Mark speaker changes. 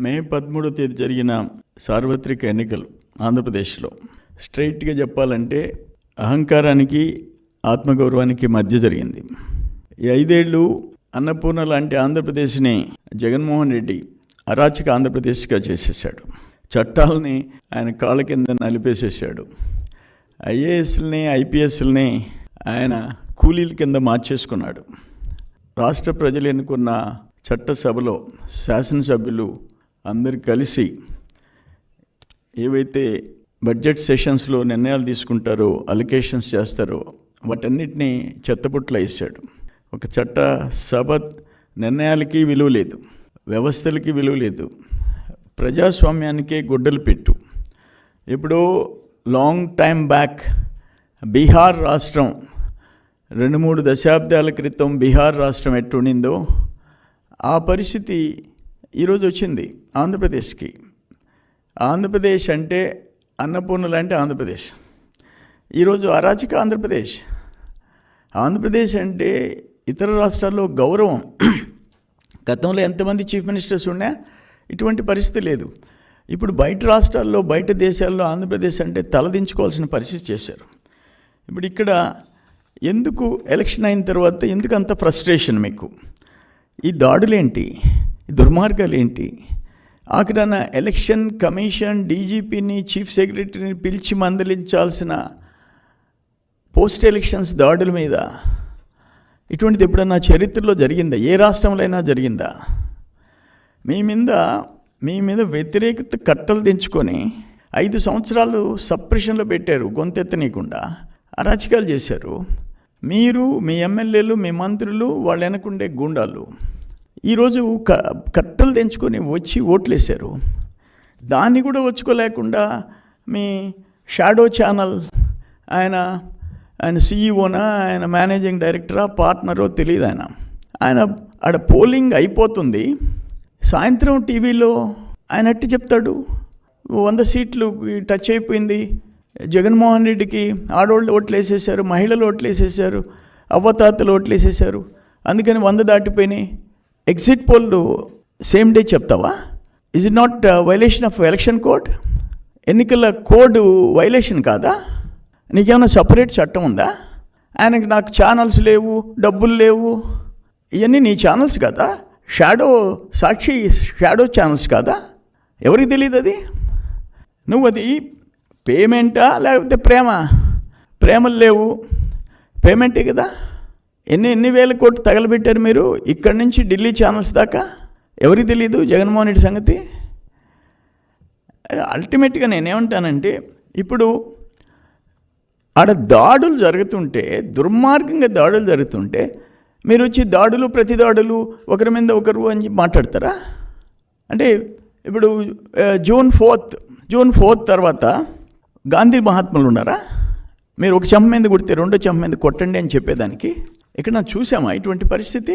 Speaker 1: మే పదమూడో తేదీ జరిగిన సార్వత్రిక ఎన్నికలు ఆంధ్రప్రదేశ్లో. స్ట్రైట్గా చెప్పాలంటే అహంకారానికి ఆత్మగౌరవానికి మధ్య జరిగింది. ఈ ఐదేళ్ళు అన్నపూర్ణ లాంటి ఆంధ్రప్రదేశ్ని జగన్మోహన్ రెడ్డి అరాచక ఆంధ్రప్రదేశ్గా చేసేసాడు చట్టాలని ఆయన కాళ్ళ కింద నలిపేసేసాడు ఐఏఎస్ని ఐపీఎస్ని ఆయన కూలీల కింద మార్చేసుకున్నాడు. రాష్ట్ర ప్రజలు ఎన్నుకున్న చట్టసభలో శాసనసభ్యులు అందరు కలిసి ఏవైతే బడ్జెట్ సెషన్స్లో నిర్ణయాలు తీసుకుంటారో అలికేషన్స్ చేస్తారో వాటన్నిటినీ చెత్తపుట్ల వేసాడు. ఒక చట్ట సభ నిర్ణయాలకి విలువ లేదు వ్యవస్థలకి విలువ లేదు ప్రజాస్వామ్యానికే గుడ్డలు పెట్టు. ఇప్పుడు లాంగ్ టైం బ్యాక్ బీహార్ రాష్ట్రం రెండు మూడు దశాబ్దాల క్రితం బీహార్ రాష్ట్రం ఎట్టుండిందో ఆ పరిస్థితి ఈరోజు వచ్చింది ఆంధ్రప్రదేశ్కి. ఆంధ్రప్రదేశ్ అంటే అన్నపూర్ణ లాంటి ఆంధ్రప్రదేశ్. ఈరోజు అరాచక ఆంధ్రప్రదేశ్. ఆంధ్రప్రదేశ్ అంటే ఇతర రాష్ట్రాల్లో గౌరవం. గతంలో ఎంతమంది చీఫ్ మినిస్టర్స్ ఉన్నా ఇటువంటి పరిస్థితి లేదు. ఇప్పుడు బయట రాష్ట్రాల్లో బయట దేశాల్లో ఆంధ్రప్రదేశ్ అంటే తలదించుకోవాల్సిన పరిస్థితి చేశారు. ఇప్పుడు ఇక్కడ ఎందుకు ఎలక్షన్ అయిన తర్వాత ఎందుకు అంత ఫ్రస్ట్రేషన్ మీకు? ఈ దాడులేంటి? దుర్మార్గాలు ఏంటి ఆఖరన ఎలక్షన్ కమిషన్ డీజీపీని చీఫ్ సెక్రటరీని పిలిచి మందలించాల్సిన పోస్ట్ ఎలక్షన్స్ దాడుల మీద ఇటువంటిది ఎప్పుడన్నా చరిత్రలో జరిగిందా? ఏ రాష్ట్రంలో అయినా జరిగిందా? మీ మీద మీ మీద వ్యతిరేకత కట్టలు తెంచుకొని ఐదు సంవత్సరాలు సప్రెషన్లో పెట్టారు గొంతెత్తనీయకుండా. అరాచకాలు చేశారు. మీరు మీ ఎమ్మెల్యేలు మీ మంత్రులు వాళ్ళు వెనకుండే గుండాలు. ఈరోజు క కట్టలు తెంచుకొని వచ్చి ఓట్లేశారు. దాన్ని కూడా వచ్చుకోలేకుండా మీ షాడో ఛానల్ ఆయన ఆయన సీఈఓనా ఆయన మేనేజింగ్ డైరెక్టరా పార్ట్నరో తెలియదు ఆయన. ఆయన ఆడ పోలింగ్ అయిపోతుంది. సాయంత్రం టీవీలో ఆయన అట్టి చెప్తాడు? వంద సీట్లు టచ్ అయిపోయింది. జగన్మోహన్ రెడ్డికి ఆడవాళ్ళు ఓట్లు వేసేసారు మహిళలు ఓట్లు వేసేసారు అవ్వతాతలు ఓట్లు వేసేసారు అందుకని వంద దాటిపోయినాయి. ఎగ్జిట్ పోల్ సేమ్ డే చెప్తావా? Is it not violation of election code ఎన్నికల కోడ్ వైలేషన్ కాదా? నీకేమైనా సపరేట్ చట్టం ఉందా? ఆయనకి నాకు ఛానల్స్ లేవు డబ్బులు లేవు. ఇవన్నీ నీ ఛానల్స్ కదా? షాడో సాక్షి షాడో ఛానల్స్ కాదా? ఎవరికి తెలియదు అది? నువ్వు అది పేమెంటా లేకపోతే ప్రేమ? ప్రేమలు లేవు. పేమెంటే కదా? ఎన్ని ఎన్ని వేల కోట్లు తగలబెట్టారు మీరు? ఇక్కడి నుంచి ఢిల్లీ ఛానల్స్ దాకా? ఎవరికి తెలియదు జగన్మోహన్ రెడ్డి సంగతి? అల్టిమేట్గా నేనేమంటానంటే ఇప్పుడు ఆడ దాడులు జరుగుతుంటే దుర్మార్గంగా దాడులు జరుగుతుంటే మీరు వచ్చి దాడులు ప్రతి దాడులు ఒకరి మీద ఒకరు అని మాట్లాడతారా? అంటే ఇప్పుడు జూన్ ఫోర్త్ జూన్ ఫోర్త్ తర్వాత గాంధీ మహాత్ములు ఉన్నారా? మీరు ఒక చెంప మీద కొడితే రెండో చెంప మీద కొట్టండి అని చెప్పేదానికి ఇక్కడ చూసామా ఇటువంటి పరిస్థితి?